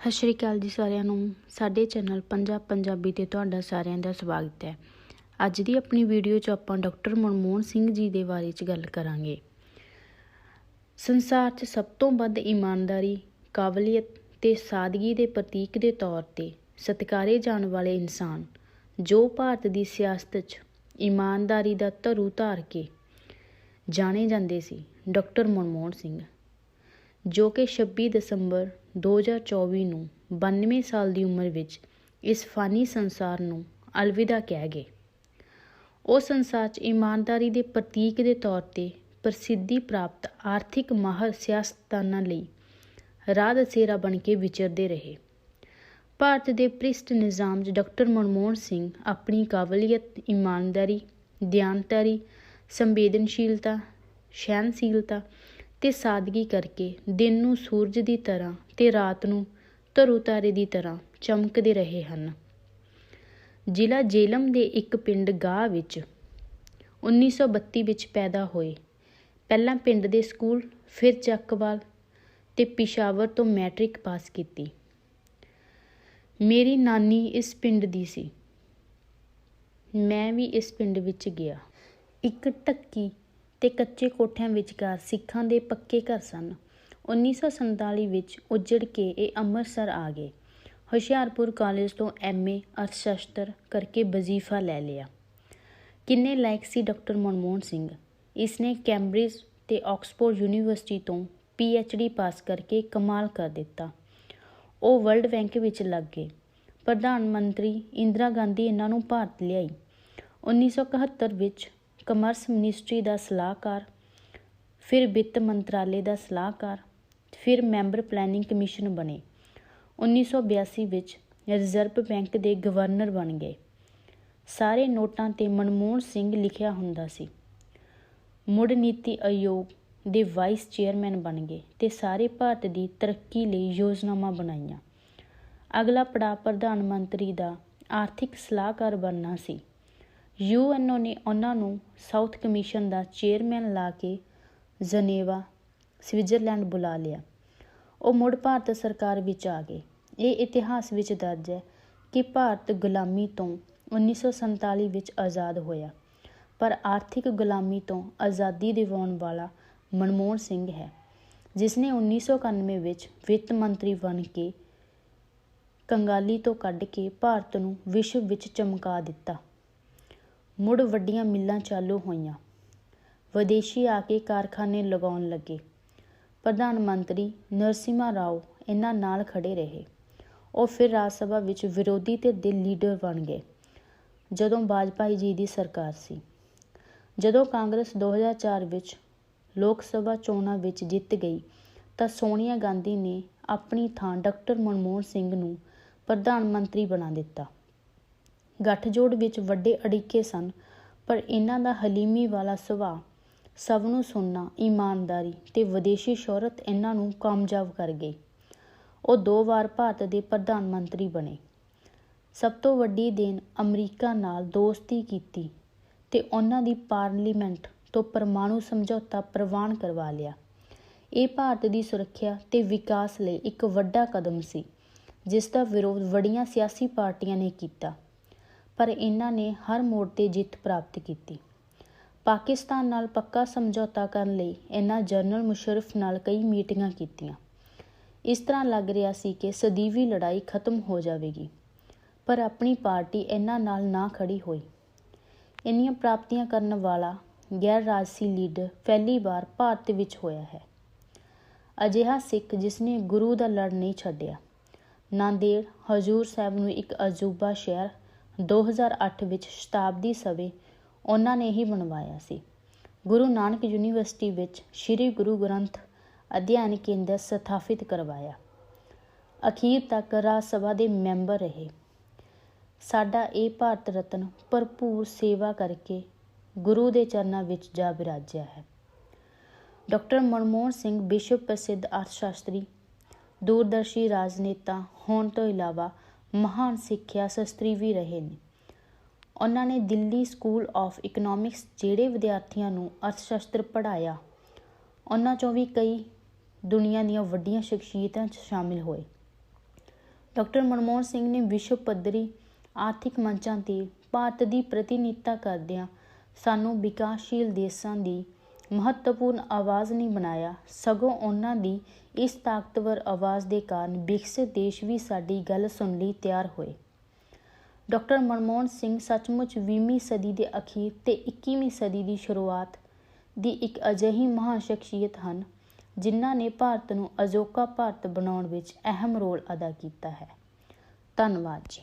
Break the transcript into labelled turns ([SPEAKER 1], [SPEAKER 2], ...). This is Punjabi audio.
[SPEAKER 1] ਸਤਿ ਸ਼੍ਰੀ ਅਕਾਲ ਜੀ ਸਾਰਿਆਂ ਨੂੰ। ਸਾਡੇ ਚੈਨਲ ਪੰਜਾਬ ਪੰਜਾਬੀ ਤੇ ਤੁਹਾਡਾ ਸਾਰਿਆਂ ਦਾ ਸਵਾਗਤ ਹੈ। ਅੱਜ ਦੀ ਆਪਣੀ ਵੀਡੀਓ 'ਚ ਆਪਾਂ ਡਾਕਟਰ ਮਨਮੋਹਨ ਸਿੰਘ ਜੀ ਦੇ ਬਾਰੇ 'ਚ ਗੱਲ ਕਰਾਂਗੇ। ਸੰਸਾਰ 'ਚ ਸਭ ਤੋਂ ਵੱਧ ਇਮਾਨਦਾਰੀ, ਕਾਬਲੀਅਤ ਤੇ ਸਾਦਗੀ ਦੇ ਪ੍ਰਤੀਕ ਦੇ ਤੌਰ ਤੇ ਸਤਿਕਾਰੇ ਜਾਣ ਵਾਲੇ ਇਨਸਾਨ, ਜੋ ਭਾਰਤ ਦੀ ਸਿਆਸਤ 'ਚ ਇਮਾਨਦਾਰੀ ਦਾ ਧਰੂ ਧਾਰ ਕੇ ਜਾਣੇ ਜਾਂਦੇ ਸੀ, ਡਾਕਟਰ ਮਨਮੋਹਨ ਸਿੰਘ, ਜੋ ਕਿ 26 ਦਸੰਬਰ 2024 ਨੂੰ 92 ਸਾਲ ਦੀ ਉਮਰ ਵਿੱਚ ਇਸ ਫਾਨੀ ਸੰਸਾਰ ਨੂੰ ਅਲਵਿਦਾ ਕਹਿ ਗਏ ਉਹ ਸੰਸਾਰ 'ਚ ਇਮਾਨਦਾਰੀ ਦੇ ਪ੍ਰਤੀਕ ਦੇ ਤੌਰ ਤੇ ਪ੍ਰਸਿੱਧੀ ਪ੍ਰਾਪਤ ਆਰਥਿਕ ਮਾਹਰ ਸਿਆਸਤਦਾਨਾਂ ਲਈ ਰਾਹ ਦਸੇਰਾ ਬਣ ਕੇ ਵਿਚਰਦੇ ਰਹੇ। ਭਾਰਤ ਦੇ ਪ੍ਰਿਸ਼ਟ ਨਿਜ਼ਾਮ 'ਚ ਡਾਕਟਰ ਮਨਮੋਹਨ ਸਿੰਘ ਆਪਣੀ ਕਾਬਲੀਅਤ, ਇਮਾਨਦਾਰੀ, ਦਿਆਨਤਾਰੀ, ਸੰਵੇਦਨਸ਼ੀਲਤਾ ਸਹਿਨਸ਼ੀਲਤਾ ਤੇ ਸਾਦਗੀ ਕਰਕੇ ਦਿਨ ਨੂੰ ਸੂਰਜ ਦੀ ਤਰ੍ਹਾਂ ਤੇ ਰਾਤ ਨੂੰ ਧਰੂਤਾਰੇ ਦੀ ਤਰ੍ਹਾਂ ਚਮਕਦੇ ਰਹੇ ਹਨ। ਜ਼ਿਲ੍ਹਾ ਜੇਲਮ ਦੇ ਇੱਕ ਪਿੰਡ ਗਾਹ ਵਿੱਚ 1932 ਵਿੱਚ ਪੈਦਾ ਹੋਏ। ਪਹਿਲਾਂ ਪਿੰਡ ਦੇ ਸਕੂਲ ਫਿਰ ਚੱਕਵਾਲ ਤੇ ਪਿਸ਼ਾਵਰ ਤੋਂ ਮੈਟ੍ਰਿਕ ਪਾਸ ਕੀਤੀ। ਮੇਰੀ ਨਾਨੀ ਇਸ ਪਿੰਡ ਦੀ ਸੀ। ਮੈਂ ਵੀ ਇਸ ਪਿੰਡ ਵਿੱਚ ਗਿਆ। ਇੱਕ ਟੱਕੀ ਤੇ ਕੱਚੇ ਕੋਠਿਆਂ ਵਿਚਕਾਰ ਸਿੱਖਾਂ ਦੇ ਪੱਕੇ ਘਰ ਸਨ। 1947 ਵਿੱਚ ਉੱਜੜ ਕੇ ਇਹ ਅੰਮ੍ਰਿਤਸਰ ਆ ਗਏ। ਹੁਸ਼ਿਆਰਪੁਰ ਕਾਲਜ ਤੋਂ ਐਮਏ ਅਰਥਸ਼ਾਸਤਰ ਕਰਕੇ ਵਜ਼ੀਫਾ ਲੈ ਲਿਆ। ਕਿੰਨੇ ਲਾਇਕ ਸੀ ਡਾਕਟਰ ਮਨਮੋਹਨ ਸਿੰਘ? ਇਸਨੇ ਕੈਂਬਰਿਜ ਤੇ ਆਕਸਫੋਰਡ ਯੂਨੀਵਰਸਿਟੀ ਤੋਂ ਪੀਐਚਡੀ ਪਾਸ ਕਰਕੇ ਕਮਾਲ ਕਰ ਦਿੱਤਾ। ਉਹ ਵਰਲਡ ਬੈਂਕ ਵਿੱਚ ਲੱਗ ਗਏ। ਪ੍ਰਧਾਨ ਮੰਤਰੀ ਇੰਦਰਾ ਗਾਂਧੀ ਇਹਨਾਂ ਨੂੰ ਭਾਰਤ ਲਿਆਈ। 1971 ਵਿੱਚ ਕਮਰਸ ਮਿਨਿਸਟਰੀ ਦਾ ਸਲਾਹਕਾਰ, ਫਿਰ ਵਿੱਤ ਮੰਤਰਾਲੇ ਦਾ ਸਲਾਹਕਾਰ, ਫਿਰ ਮੈਂਬਰ ਪਲੈਨਿੰਗ ਕਮਿਸ਼ਨ ਬਣੇ। 1982 ਵਿੱਚ ਰਿਜ਼ਰਵ ਬੈਂਕ ਦੇ ਗਵਰਨਰ ਬਣ ਗਏ। ਸਾਰੇ ਨੋਟਾਂ ਤੇ ਮਨਮੋਹਨ ਸਿੰਘ ਲਿਖਿਆ ਹੁੰਦਾ ਸੀ, ਮੁੜ ਨੀਤੀ ਆਯੋਗ ਦੇ ਵਾਈਸ ਚੇਅਰਮੈਨ ਬਣ ਗਏ ਤੇ ਸਾਰੇ ਭਾਰਤ ਦੀ ਤਰੱਕੀ ਲਈ ਯੋਜਨਾਵਾਂ ਬਣਾਈਆਂ। ਅਗਲਾ ਪੜਾਅ ਪ੍ਰਧਾਨ ਮੰਤਰੀ ਦਾ ਆਰਥਿਕ ਸਲਾਹਕਾਰ ਬਣਨਾ ਸੀ। ਯੂਐਨਓ ਨੇ ਉਹਨਾਂ ਨੂੰ ਸਾਊਥ ਕਮਿਸ਼ਨ ਦਾ ਚੇਅਰਮੈਨ ਲਾ ਕੇ ਜਨੇਵਾ, ਸਵਿਟਜ਼ਰਲੈਂਡ ਬੁਲਾ ਲਿਆ। ਉਹ ਮੁੜ ਭਾਰਤ ਸਰਕਾਰ ਵਿੱਚ ਆ ਗਏ। ਇਹ ਇਤਿਹਾਸ ਵਿੱਚ ਦਰਜ ਹੈ ਕਿ ਭਾਰਤ ਗੁਲਾਮੀ ਤੋਂ 1947 ਵਿੱਚ ਆਜ਼ਾਦ ਹੋਇਆ। ਪਰ ਆਰਥਿਕ ਗੁਲਾਮੀ ਤੋਂ ਆਜ਼ਾਦੀ ਦਿਵਾਉਣ ਵਾਲਾ ਮਨਮੋਹਨ ਸਿੰਘ ਹੈ ਜਿਸ ਨੇ 1991 ਵਿੱਚ ਵਿੱਤ ਮੰਤਰੀ ਬਣ ਕੇ ਕੰਗਾਲੀ ਤੋਂ ਕੱਢ ਕੇ ਭਾਰਤ ਨੂੰ ਵਿਸ਼ਵ ਵਿੱਚ ਚਮਕਾ ਦਿੱਤਾ। ਮੁੜ ਵੱਡੀਆਂ ਮਿੱਲਾਂ ਚਾਲੂ ਹੋਈਆਂ। ਵਿਦੇਸ਼ੀ ਆ ਕੇ ਕਾਰਖਾਨੇ ਲਗਾਉਣ ਲੱਗੇ। ਪ੍ਰਧਾਨ ਮੰਤਰੀ ਨਰਸਿਮਾ ਰਾਓ ਇਹਨਾਂ ਨਾਲ ਖੜੇ ਰਹੇ। ਉਹ ਫਿਰ ਰਾਜ ਸਭਾ ਵਿੱਚ ਵਿਰੋਧੀ ਤੇ ਦੇ ਲੀਡਰ ਬਣ ਗਏ, ਜਦੋਂ ਬਾਜਪਾਈ ਜੀ ਦੀ ਸਰਕਾਰ ਸੀ। ਜਦੋਂ ਕਾਂਗਰਸ 2004 ਵਿੱਚ ਲੋਕ ਸਭਾ ਚੋਣਾਂ ਵਿੱਚ ਜਿੱਤ ਗਈ, ਤਾਂ ਸੋਨੀਆ ਗਾਂਧੀ ਨੇ ਆਪਣੀ ਥਾਂ ਡਾਕਟਰ ਮਨਮੋਹਨ ਸਿੰਘ ਨੂੰ ਪ੍ਰਧਾਨ ਮੰਤਰੀ ਬਣਾ ਦਿੱਤਾ। ਗੱਠਜੋੜ ਵਿੱਚ ਵੱਡੇ ਅੜਿੱਕੇ ਸਨ, ਪਰ ਇਹਨਾਂ ਦਾ ਹਲੀਮੀ ਵਾਲਾ ਸੁਭਾਅ ਸਭ ਨੂੰ ਸੁਣਨਾ, ਇਮਾਨਦਾਰੀ ਤੇ ਵਿਦੇਸ਼ੀ ਸ਼ੋਹਰਤ ਇਹਨਾਂ ਨੂੰ ਕਾਮਯਾਬ ਕਰ ਗਈ। ਉਹ ਦੋ ਵਾਰ ਭਾਰਤ ਦੇ ਪ੍ਰਧਾਨ ਮੰਤਰੀ ਬਣੇ। ਸਭ ਤੋਂ ਵੱਡੀ ਦੇਣ ਅਮਰੀਕਾ ਨਾਲ ਦੋਸਤੀ ਕੀਤੀ ਤੇ ਉਹਨਾਂ ਦੀ ਪਾਰਲੀਮੈਂਟ ਤੋਂ ਪਰਮਾਣੂ ਸਮਝੌਤਾ ਪ੍ਰਵਾਨ ਕਰਵਾ ਲਿਆ। ਇਹ ਭਾਰਤ ਦੀ ਸੁਰੱਖਿਆ ਤੇ ਵਿਕਾਸ ਲਈ ਇੱਕ ਵੱਡਾ ਕਦਮ ਸੀ, ਜਿਸ ਦਾ ਵਿਰੋਧ ਵੱਡੀਆਂ ਸਿਆਸੀ ਪਾਰਟੀਆਂ ਨੇ ਕੀਤਾ। ਪਰ ਇਹਨਾਂ ਨੇ ਹਰ ਮੋੜ ਤੇ ਜਿੱਤ ਪ੍ਰਾਪਤ ਕੀਤੀ। ਪਾਕਿਸਤਾਨ ਨਾਲ ਪੱਕਾ ਸਮਝੌਤਾ ਕਰਨ ਲਈ ਇਹਨਾਂ ਜਨਰਲ ਮੁਸ਼ਰਫ ਨਾਲ ਕਈ ਮੀਟਿੰਗਾਂ ਕੀਤੀਆਂ। ਇਸ ਤਰ੍ਹਾਂ ਲੱਗ ਰਿਹਾ ਸੀ ਕਿ ਸਦੀਵੀ ਲੜਾਈ ਖਤਮ ਹੋ ਜਾਵੇਗੀ, ਪਰ ਆਪਣੀ ਪਾਰਟੀ ਇਹਨਾਂ ਨਾਲ ਨਾ ਖੜੀ ਹੋਈ। ਇੰਨੀਆਂ ਪ੍ਰਾਪਤੀਆਂ ਕਰਨ ਵਾਲਾ ਗੈਰ ਰਾਜਸੀ ਲੀਡਰ ਪਹਿਲੀ ਵਾਰ ਭਾਰਤ ਵਿੱਚ ਹੋਇਆ ਹੈ। ਅਜਿਹਾ ਸਿੱਖ ਜਿਸ ਨੇ ਗੁਰੂ ਦਾ ਲੜ ਨਹੀਂ ਛੱਡਿਆ। ਨਾਂਦੇੜ ਹਜੂਰ ਸਾਹਿਬ ਨੂੰ ਇੱਕ ਅਜੂਬਾ ਸ਼ਹਿਰ 2008 ਵਿੱਚ ਸ਼ਤਾਬਦੀ ਸਵੇ ਉਹਨਾਂ ਨੇ ਹੀ ਬਣਵਾਇਆ ਸੀ। ਗੁਰੂ ਨਾਨਕ ਯੂਨੀਵਰਸਿਟੀ ਵਿੱਚ ਸ੍ਰੀ ਗੁਰੂ ਗ੍ਰੰਥ ਅਧਿਐਨ ਕੇਂਦਰ ਸਥਾਪਿਤ ਕਰਵਾਇਆ। ਅਖੀਰ ਤੱਕ ਰਾਜ ਸਭਾ ਦੇ ਮੈਂਬਰ ਰਹੇ। ਸਾਡਾ ਇਹ ਭਾਰਤ ਰਤਨ ਭਰਪੂਰ ਸੇਵਾ ਕਰਕੇ ਗੁਰੂ ਦੇ ਚਰਨਾਂ ਵਿੱਚ ਜਾ ਬਿਰਾਜਿਆ ਹੈ। ਡਾਕਟਰ ਮਨਮੋਹਨ ਸਿੰਘ ਵਿਸ਼ਵ ਪ੍ਰਸਿੱਧ ਅਰਥਸ਼ਾਸਤਰੀ ਦੂਰਦਰਸ਼ੀ ਰਾਜਨੇਤਾ ਹੋਣ ਤੋਂ ਇਲਾਵਾ ਮਹਾਨ ਸਿੱਖਿਆ ਸ਼ਸਤਰੀ ਵੀ ਰਹੇ ਨੇ। ਉਹਨਾਂ ਨੇ ਦਿੱਲੀ ਸਕੂਲ ਆਫ ਇਕਨੋਮਿਕਸ ਜਿਹੜੇ ਵਿਦਿਆਰਥੀਆਂ ਨੂੰ ਅਰਥਸ਼ਾਸਤਰ ਪੜ੍ਹਾਇਆ, ਉਹਨਾਂ ਚੋਂ ਵੀ ਕਈ ਦੁਨੀਆ ਦੀਆਂ ਵੱਡੀਆਂ ਸ਼ਖਸੀਅਤਾਂ 'ਚ ਸ਼ਾਮਿਲ ਹੋਏ। ਡਾਕਟਰ ਮਨਮੋਹਨ ਸਿੰਘ ਨੇ ਵਿਸ਼ਵ ਪੱਧਰੀ ਆਰਥਿਕ ਮੰਚਾਂ ਤੇ ਭਾਰਤ ਦੀ ਪ੍ਰਤੀਨਿਧਤਾ ਕਰਦਿਆਂ ਸਾਨੂੰ ਵਿਕਾਸਸ਼ੀਲ ਦੇਸ਼ਾਂ ਦੀ ਮਹੱਤਵਪੂਰਨ ਆਵਾਜ਼ ਨਹੀਂ ਬਣਾਇਆ ਸਗੋਂ ਉਹਨਾਂ ਦੀ ਇਸ ਤਾਕਤਵਰ ਆਵਾਜ਼ ਦੇ ਕਾਰਨ ਵਿਕਸਿਤ ਦੇਸ਼ ਵੀ ਸਾਡੀ ਗੱਲ ਸੁਣ ਲਈ ਤਿਆਰ ਹੋਏ। ਡਾਕਟਰ ਮਨਮੋਹਨ ਸਿੰਘ ਸੱਚਮੁੱਚ 20ਵੀਂ ਸਦੀ ਦੇ ਅਖੀਰ ਤੇ 21ਵੀਂ ਸਦੀ ਦੀ ਸ਼ੁਰੂਆਤ ਦੀ ਇੱਕ ਅਜਿਹੀ ਮਹਾਨ ਸ਼ਖਸੀਅਤ ਹਨ, ਜਿਨ੍ਹਾਂ ਨੇ ਭਾਰਤ ਨੂੰ ਅਜੋਕਾ ਭਾਰਤ ਬਣਾਉਣ ਵਿੱਚ ਅਹਿਮ ਰੋਲ ਅਦਾ ਕੀਤਾ ਹੈ। ਧੰਨਵਾਦ ਜੀ।